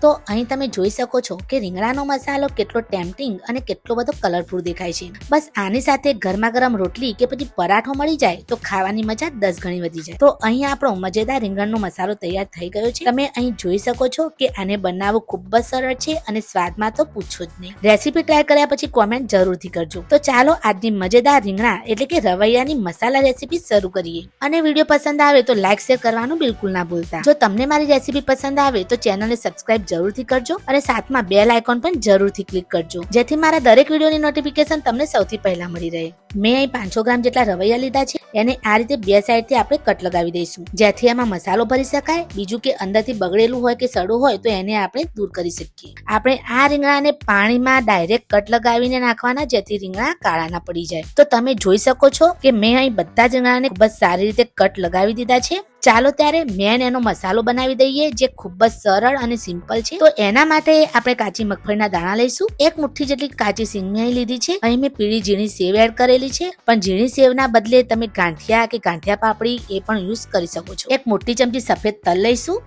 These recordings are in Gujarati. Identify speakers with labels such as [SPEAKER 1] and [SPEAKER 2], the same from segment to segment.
[SPEAKER 1] તો અહીં તમે જોઈ શકો છો કે રીંગણાનો મસાલો કેટલો ટેમ્પટિંગ અને કેટલો બધો કલરફુલ દેખાય છે. બસ આની સાથે ગરમા ગરમ રોટલી કે પછી પરાઠો મળી જાય તો ખાવાની મજા દસ ગણી વધી જાય. તો અહીં આપણો મજેદાર રીંગણનો મસાલો તૈયાર થઈ ગયો છે. તમે અહીં જોઈ શકો છો કે આને બનાવવું ખૂબ જ સરળ છે અને સ્વાદમાં તો પૂછો જ નહીં. રેસીપી ટ્રાય કર્યા પછી કોમેન્ટ જરૂરથી કરજો. તો ચાલો આજની મજેદાર રીંગણા એટલે કે રવૈયાની મસાલા રેસીપી શરૂ કરીએ. અને વીડિયો પસંદ આવે તો લાઈક શેર કરવાનું બિલકુલ ના ભૂલતા. જો તમને મારી રેસીપી પસંદ આવે તો ચેનલને સબસ્ક્રાઇબ જરૂરથી કરજો અને સાથમાં બેલ આઇકોન પણ જરૂરથી ક્લિક કરજો. જેથી મારા દરેક વિડીયોની નોટિફિકેશન તમને સૌથી પહેલા મળી રહે. મેં અહીં પાંચસો ગ્રામ જેટલા રવૈયા લીધા છે. એને આ રીતે બે સાઈડથી આપણે કટ લગાવી દઈશું. જેથી એમાં મસાલો ભરી શકાય. બીજું કે અંદરથી બગડેલું હોય કે સડું હોય તો એને આપણે દૂર કરી શકીએ. આપણે આ રીંગણાને પાણીમાં ડાયરેક્ટ કટ લગાવીને નાખવાના, જેથી રીંગણા કાળા ના પડી જાય. તો તમે જોઈ શકો છો કે મેં અહીં બધા જ રીંગણાને ખૂબ જ સારી રીતે કટ લગાવી દીધા છે. ચાલો ત્યારે મેન એનો મસાલો બનાવી દઈએ જે ખૂબ જ સરળ અને સિમ્પલ છે. તો એના માટે આપણે કાચી મગફળીના દાણા લઈશું. એક મુઠ્ઠી જેટલી કાચી સિંગની લીધી છે. અહીં મેં પીળી ઝીણી સેવ એડ કરેલી છે. પણ ઝીણી સેવના બદલે તમે ગાંઠિયા કે ગાંઠિયા પાપડી એ પણ યુઝ કરી શકો છો. એક મોટી ચમચી સફેદ તલ લઈશું.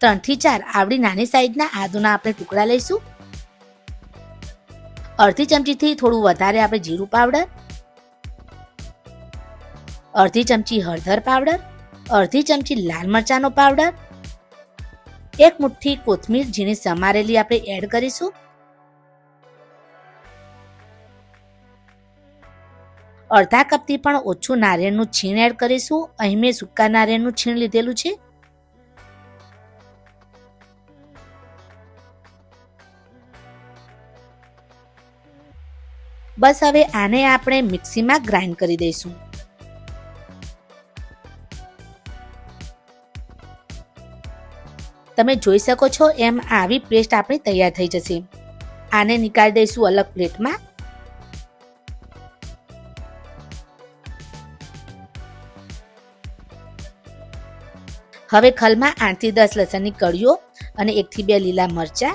[SPEAKER 1] ત્રણથી ચાર આવડી નાની સાઈઝના આદુના આપણે ટુકડા લઈશું. અડધી ચમચીથી થોડું વધારે આપણે જીરું પાવડર. અડધી ચમચી હળદર પાવડર અડધી ચમચી લાલ મરચાંનો પાવડર એક મુઠ્ઠી કોથમીર ઝીણી સમારેલી આપણે એડ કરીશું. અડધા કપથી પણ ઓછું નારિયેળનું છીણ એડ કરીશું. અહીં મેં સૂકા નારિયેળનું છીણ લીધેલું છે. બસ હવે આને આપણે મિક્સીમાં ગ્રાઇન્ડ કરી દઈશું. તમે જોઈ શકો છો એમ આવી પેસ્ટ આપણી તૈયાર થઈ જશે. આને નીકાળી દઈશું અલગ પ્લેટમાં. હવે ખલમાં આઠથી દસ લસણની કળીઓ અને એકથી બે લીલા મરચા.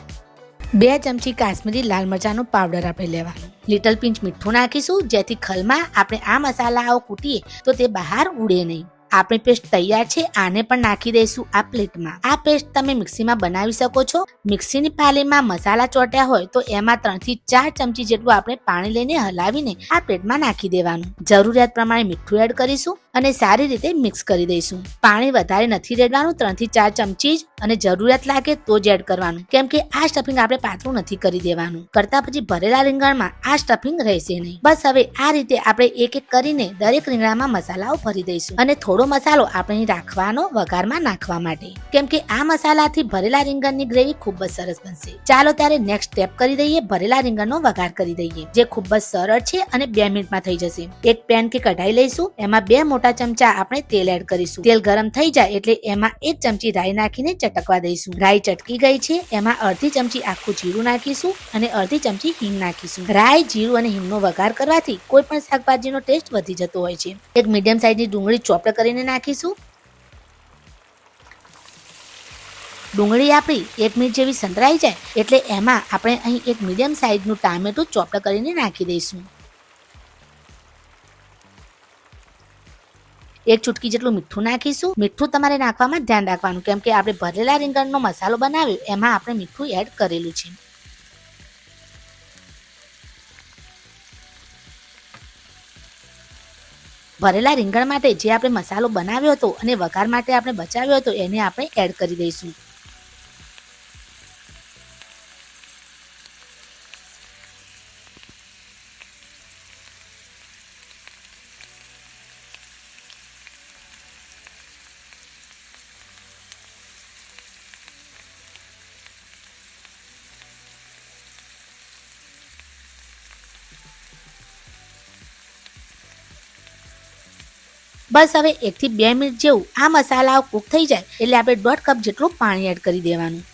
[SPEAKER 1] બે ચમચી કાશ્મીરી લાલ મરચાંનો પાવડર આપણે લેવાનો. લિટલ પિંચ મીઠું નાખીશું, જેથી ખલમાં આપણે આ મસાલાઓ કૂટીએ તો તે બહાર ઉડે નહીં. આપણી પેસ્ટ તૈયાર છે, આને પણ નાખી દઈશું આ પ્લેટમાં. આ પેસ્ટ તમે મિક્સીમાં બનાવી શકો છો. મિક્સીની પાલીમાં મસાલા ચોટ્યા હોય તો એમાં ત્રણથી ચાર ચમચી જેટલું આપણે પાણી લઈને હલાવીને આ પ્લેટમાં નાખી દેવાનું. જરૂરિયાત પ્રમાણે મીઠું એડ કરીશું. અને સારી રીતે મિક્સ કરી દઈશું. પાણી વધારે નથી રેડવાનું ત્રણથી ચાર ચમચી જ અને જરૂરિયાત લાગે તો જ એડ કરવાનું. કેમ કે આ સ્ટફિંગ આપણે પાતળું નથી કરી દેવાનું. કરતા પછી ભરેલા રીંગણમાં આ સ્ટફિંગ રહેશે નહીં. બસ હવે આ રીતે આપણે એક એક કરીને દરેક રીંગણામાં મસાલાઓ ભરી દઈશું અને થોડો મસાલો આપણે રાખવાનો વઘારમાં નાખવા માટે. કેમ કે આ મસાલાથી ભરેલા રીંગણની ગ્રેવી ખૂબ જ સરસ બનશે. ચાલો ત્યારે નેક્સ્ટ સ્ટેપ કરી દઈએ, ભરેલા રીંગણનો વઘાર કરી દઈએ, જે ખૂબ જ સરળ છે અને બે મિનિટમાં થઈ જશે. એક પેન કે કઢાઈ લઈશું, એમાં બે મોટા ચમચા આપણે તેલ એડ કરીશું. તેલ ગરમ થઈ જાય એટલે એમાં એક ચમચી રાઈ નાખીને ચટકવા દઈશું. રાઈ ચટકી ગઈ છે, એમાં અડધી ચમચી આખું જીરું નાખીશું અને અડધી ચમચી હિંગ નાખીશું. રાઈ, જીરું અને હિંગનો વઘાર કરવાથી કોઈ પણ શાકભાજીનો ટેસ્ટ વધી જતો હોય છે. એક મીડિયમ સાઈઝની ડુંગળી ચોપડ કરીને નાખીશું. ડુંગળી આપણી એક મિનિટ જેવી સંતરાઈ જાય એટલે એમાં આપણે અહીં એક મીડિયમ સાઈઝનું ટામેટું ચોપડ કરીને નાખી દઈશું. એક ચૂટકી જેટલું મીઠું નાખીશું. મીઠું તમારે નાખવામાં ધ્યાન રાખવાનું, કેમ કે આપણે ભરેલા રીંગણનો મસાલો બનાવ્યો, એમાં આપણે મીઠું એડ કરેલું છે. ભરેલા રીંગણ માટે જે આપણે મસાલો બનાવ્યો હતો અને વઘાર માટે આપણે બચાવ્યો હતો, એને આપણે એડ કરી દઈશું. બસ હવે એકથી બે મિનિટ જેવું આ મસાલાઓ કૂક થઈ જાય એટલે આપણે દોઢ કપ જેટલું પાણી એડ કરી દેવાનું.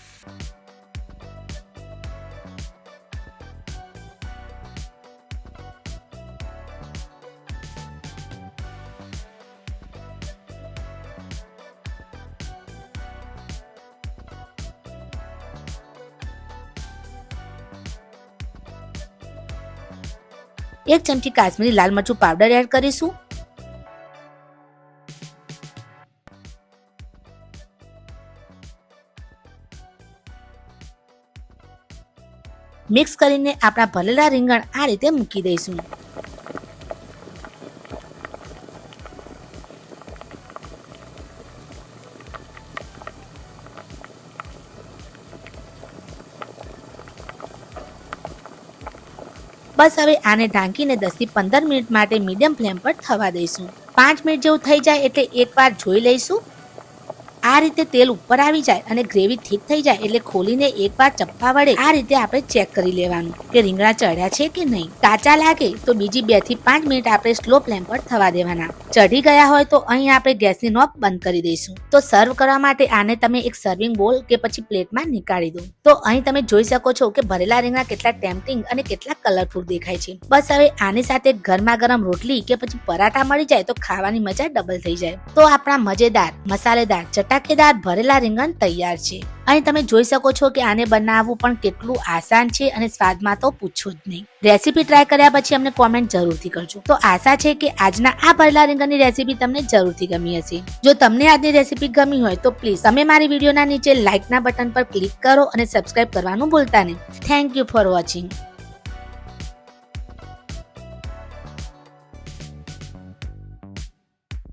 [SPEAKER 1] એક ચમચી કાશ્મીરી લાલ મરચું પાવડર એડ કરીશું. મિક્સ કરીને આપણા ભરેલા રીંગણ આ રીતે મૂકી દઈશું. બસ હવે આને ઢાંકીને દસથી પંદર મિનિટ માટે મીડિયમ ફ્લેમ પર થવા દઈશું. પાંચ મિનિટ જેવું થઈ જાય એટલે એકવાર જોઈ લઈશું. આ રીતે તેલ ઉપર આવી જાય અને ગ્રેવી ઠીક થઈ જાય એટલે ખોલીને એકવાર ચપ્પા વડે આ રીતે આપણે ચેક કરી લેવાનું કે રીંગણા ચડ્યા છે કે નહીં. કાચા લાગે તો બીજી બેથી પાંચ મિનિટ આપણે સ્લો ફ્લેમ પર થવા દેવાના. ચઢી ગયા હોય તો અહીં આપણે ગેસની નોબ બંધ કરી દઈશું. તો સર્વ કરવા માટે આને તમે એક સર્વિંગ બોલ કે પછી પ્લેટમાં નીકાળી દો. તો અહીં તમે જોઈ શકો છો કે ભરેલા રીંગણા કેટલા ટેમ્પટિંગ અને કેટલા કલરફુલ દેખાય છે. બસ હવે આની સાથે ગરમા ગરમ રોટલી કે પછી પરાઠા મળી જાય તો ખાવાની મજા ડબલ થઈ જાય. તો આપણા મજેદાર, મસાલેદાર ચટાકેદાર ભરેલા રીંગણ તૈયાર છે. અને તમે જોઈ શકો છો કે આને બનાવવું પણ કેટલું આસાન છે અને સ્વાદમાં તો પૂછો જ નહીં. રેસીપી ટ્રાય કર્યા પછી અમને કોમેન્ટ જરૂરથી કરજો. તો આશા છે કે આજના આ ભરેલા રીંગણની રેસીપી તમને જરૂરથી ગમી હશે. જો તમને આજની રેસીપી ગમી હોય તો પ્લીઝ તમે મારી વિડીયોના નીચે લાઇકના બટન પર ક્લિક કરો અને સબસ્ક્રાઇબ કરવાનું ભૂલતા નહીં. Thank you for watching.